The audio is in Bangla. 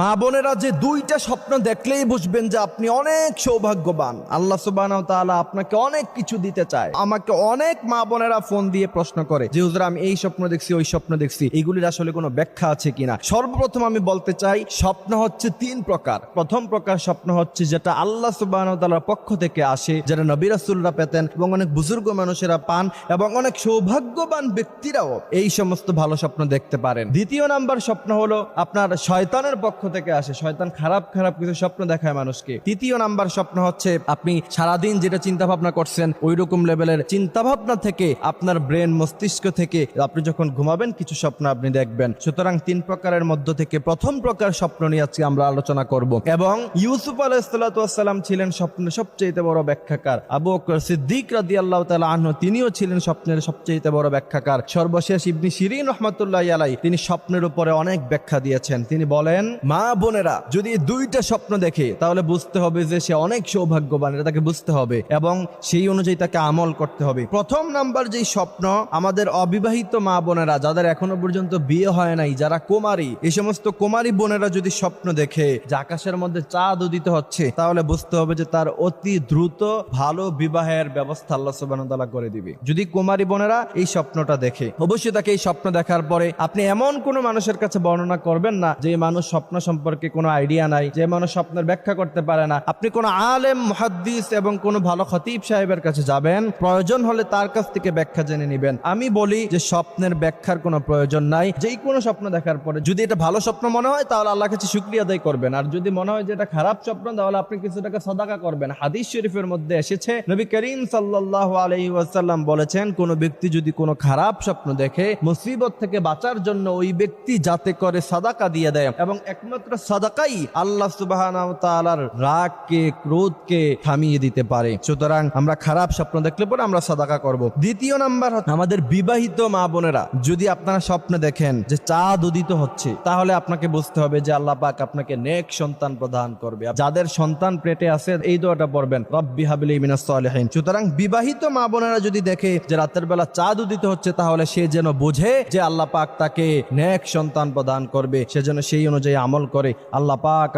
মা বোনেরা যে দুইটা স্বপ্ন দেখলেই বুঝবেন যে আপনি অনেক সৌভাগ্যবান। আল্লাহ সুবাহ আপনাকে অনেক কিছু দিতে চায়। আমাকে অনেক মা বোনেরা ফোন দিয়ে প্রশ্ন করে যে, হুজুর, আমি এই স্বপ্ন দেখছি, ওই স্বপ্ন দেখছি। এগুলির আসলে কোনো ব্যাখ্যা আছে কিনা? সর্বপ্রথম আমি বলতে চাই, স্বপ্ন হচ্ছে তিন প্রকার। প্রথম প্রকার স্বপ্ন হচ্ছে যেটা আল্লাহ সুবাহ পক্ষ থেকে আসে, যেটা নবী রাসূলরা পেতেন এবং অনেক বুজুর্গ মানুষেরা পান এবং অনেক সৌভাগ্যবান ব্যক্তিরাও এই সমস্ত ভালো স্বপ্ন দেখতে পারেন। দ্বিতীয় নাম্বার স্বপ্ন হলো আপনার শয়তানের পক্ষ থেকে আসে, শয়তান খারাপ খারাপ কিছু স্বপ্ন দেখায় মানুষকে। তৃতীয় নাম্বার স্বপ্ন হচ্ছে আপনি সারাদিন যেটা চিন্তা ভাবনা করছেন ওই রকম লেভেলের চিন্তা ভাবনা থেকে আপনার ব্রেন মস্তিষ্ক থেকে আপনি যখন ঘুমাবেন, কিছু স্বপ্ন আপনি দেখবেন। সুতরাং তিন প্রকারের মধ্য থেকে প্রথম প্রকার স্বপ্ন নিয়ে আজকে আমরা আলোচনা করব। এবং ইউসুফ আলাইসাল্লাম ছিলেন স্বপ্নের সবচেয়ে বড় ব্যাখ্যাকার। আবু সিদ্দিক রাদি আল্লাহ আহ তিনিও ছিলেন স্বপ্নের সবচেয়ে বড় ব্যাখ্যাকার। সর্বশেষ ইবনি শিরিন রহমতুল্লাহ আলাই তিনি স্বপ্নের উপরে অনেক ব্যাখ্যা দিয়েছেন। তিনি বলেন মা বোনেরা যদি দুইটা স্বপ্ন দেখে, তাহলে বুঝতে হবে যে সে অনেক সৌভাগ্যবান, এটা তাকে বুঝতে হবে এবং সেই অনুযায়ী তাকে আমল করতে হবে। প্রথম নাম্বার যেই স্বপ্ন, আমাদের অবিবাহিত মা বোনেরা, যাদের এখনও পর্যন্ত বিয়ে হয় নাই, যারা কুমারী এই সমস্ত কুমারী বোনেরা যদি স্বপ্ন দেখে, যে আকাশের মধ্যে চাঁদ উদিত হচ্ছে, তাহলে বুঝতে হবে যে তার অতি দ্রুত ভালো বিবাহের ব্যবস্থা আল্লাহ সুবাহ করে দিবে। যদি কুমারী বোনেরা এই স্বপ্নটা দেখে, অবশ্যই তাকে এই স্বপ্ন দেখার পরে আপনি এমন কোনো মানুষের কাছে বর্ণনা করবেন না, যে মানুষ স্বপ্ন সম্পর্কে কোনো আইডিয়া নাই, যে মানুষ স্বপ্নের ব্যাখ্যা করতে পারে না। আপনি কোনো আলেম, মহাদ্দিস এবং কোনো ভালো খতিব সাহেবের কাছে যাবেন, প্রয়োজন হলে তার কাছ থেকে ব্যাখ্যা জেনে নেবেন। আমি বলি যে স্বপ্নের ব্যাখ্যার কোনো প্রয়োজন নাই যেই কোনো স্বপ্ন দেখার পরে। যদি এটা ভালো স্বপ্ন মনে হয়, তাহলে আল্লাহ কাছে শুক্রিয়া আদায় করবেন। আর যদি মনে হয় যে এটা খারাপ স্বপ্ন, তাহলে আপনি কিছু টাকা সদাকা করবেন। হাদিস শরীফের মধ্যে এসেছে, নবী করিম সাল্লাহ আলহি ওয়াসাল্লাম বলেছেন, কোন ব্যক্তি যদি কোনো খারাপ স্বপ্ন দেখে, মুসিবত থেকে বাঁচার জন্য ওই ব্যক্তি যাতে করে সাদাকা দিয়ে দেয়। এবং একমাত্র সাদাকাই আল্লাহ সুবাহ রাগকে, ক্রোধকে থামিয়ে দিতে পারে। সুতরাং আমরা খারাপ স্বপ্ন দেখলে পরে আমরা সাদাকা করব। দ্বিতীয় নাম্বার আমাদের বিবাহিত মা বোনেরা, যদি আপনারা স্বপ্ন দেখেন যে চাঁদ উদিত হচ্ছে, তাহলে আপনাকে বুঝতে হবে যে আল্লাহ পাক আপনাকে নেক সন্তান প্রদান করবে। যাদের সন্তান পেটে আছে, এই দোয়াটা পড়বেন, রব্বি হাবিলি মিনাস সুতরাং বিবাহিত মা বোনেরা যদি দেখে যে রাতের বেলা চাঁদ উদিত হচ্ছে, তাহলে সে যেন বোঝে যে আল্লাহ পাক তাকে নেক সন্তান প্রদান করবে। সে যেন সেই অনুযায়ী আমল করে। আল্লাহ পাক